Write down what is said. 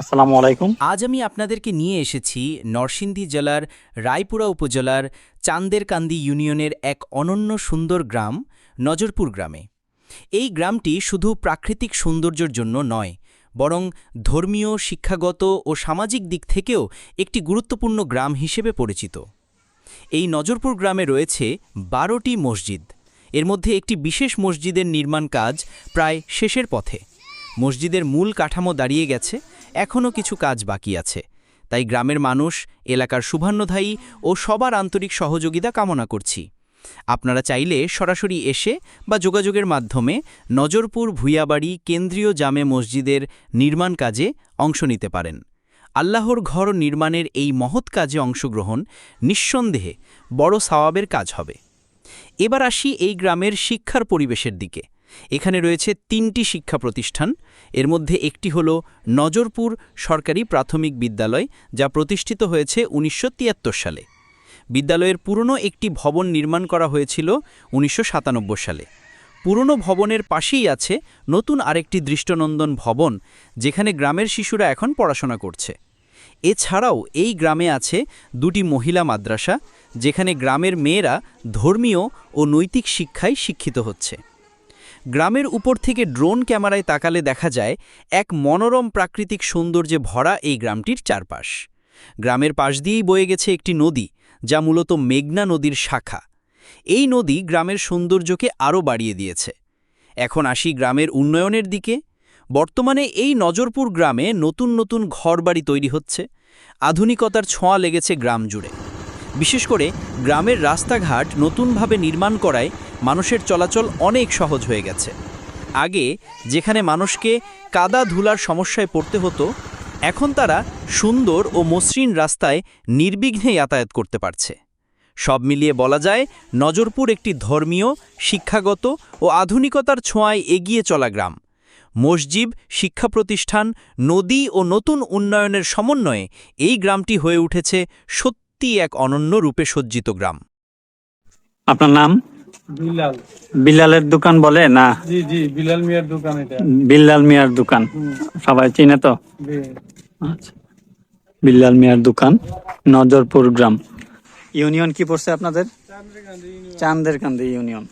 আসসালামু আলাইকুম। আজ আমি আপনাদেরকে নিয়ে এসেছি নরসিংদী জেলার রায়পুরা উপজেলার চান্দেরকান্দি ইউনিয়নের এক অনন্য সুন্দর গ্রাম, নজরপুর গ্রামে। এই গ্রামটি শুধু প্রাকৃতিক সৌন্দর্যের জন্য নয়, বরং ধর্মীয়, শিক্ষাগত ও সামাজিক দিক থেকেও একটি গুরুত্বপূর্ণ গ্রাম হিসেবে পরিচিত। এই নজরপুর গ্রামে রয়েছে বারোটি মসজিদ। এর মধ্যে একটি বিশেষ মসজিদের নির্মাণ কাজ প্রায় শেষের পথে। মসজিদের মূল কাঠামো দাঁড়িয়ে গেছে এখনও কিছু কাজ বাকি আছে। তাই গ্রামের মানুষ, এলাকার শুভান্নধায়ী ও সবার আন্তরিক সহযোগিতা কামনা করছি। আপনারা চাইলে সরাসরি এসে বা যোগাযোগের মাধ্যমে নজরপুর ভুইয়াবাড়ি কেন্দ্রীয় জামে মসজিদের নির্মাণ কাজে অংশ নিতে পারেন। আল্লাহর ঘর নির্মাণের এই মহৎ কাজে অংশগ্রহণ নিঃসন্দেহে বড় সাওয়াবের কাজ হবে। এবার আসি এই গ্রামের শিক্ষার পরিবেশের দিকে। এখানে রয়েছে তিনটি শিক্ষা প্রতিষ্ঠান। এর মধ্যে একটি হল নজরপুর সরকারি প্রাথমিক বিদ্যালয়, যা প্রতিষ্ঠিত হয়েছে উনিশশো তিয়াত্তর সালে। বিদ্যালয়ের পুরনো একটি ভবন নির্মাণ করা হয়েছিল উনিশশো সাতানব্বই সালে। পুরনো ভবনের পাশেই আছে নতুন আরেকটি দৃষ্টনন্দন ভবন, যেখানে গ্রামের শিশুরা এখন পড়াশোনা করছে। এছাড়াও এই গ্রামে আছে দুটি মহিলা মাদ্রাসা, যেখানে গ্রামের মেয়েরা ধর্মীয় ও নৈতিক শিক্ষায় শিক্ষিত হচ্ছে। গ্রামের উপর থেকে ড্রোন ক্যামেরায় তাকালে দেখা যায়, এক মনোরম প্রাকৃতিক সৌন্দর্যে ভরা এই গ্রামটির চারপাশ। গ্রামের পাশ দিয়েই বয়ে গেছে একটি নদী, যা মূলত মেঘনা নদীর শাখা। এই নদী গ্রামের সৌন্দর্যকে আরও বাড়িয়ে দিয়েছে। এখন আসি গ্রামের উন্নয়নের দিকে। বর্তমানে এই নজরপুর গ্রামে নতুন নতুন ঘরবাড়ি তৈরি হচ্ছে। আধুনিকতার ছোঁয়া লেগেছে গ্রাম জুড়ে। বিশেষ করে গ্রামের রাস্তাঘাট নতুনভাবে নির্মাণ করায় মানুষের চলাচল অনেক সহজ হয়ে গেছে। আগে যেখানে মানুষকে কাদা ধুলার সমস্যায় পড়তে হতো, এখন তারা সুন্দর ও মসৃণ রাস্তায় নির্বিঘ্নে যাতায়াত করতে পারছে। সব মিলিয়ে বলা যায়, নজরপুর একটি ধর্মীয়, শিক্ষাগত ও আধুনিকতার ছোঁয়ায় এগিয়ে চলা গ্রাম। মসজিদ, শিক্ষা প্রতিষ্ঠান, নদী ও নতুন উন্নয়নের সমন্বয়ে এই গ্রামটি হয়ে উঠেছে সত্যি এক অনন্য রূপে সজ্জিত গ্রাম। আপনার নাম? বিলাল। বিলালের দোকান বলে না? জি জি বিলাল মিয়ার দোকান এটা। বিলাল মিয়ার দোকান। সবাই চিনে তো? বিলাল আচ্ছা। বিল্লাল মিয়ার দোকান নজরপুর গ্রাম। ইউনিয়ন কি পড়ছে আপনাদের? চান্দের কান্দি ইউনিয়ন।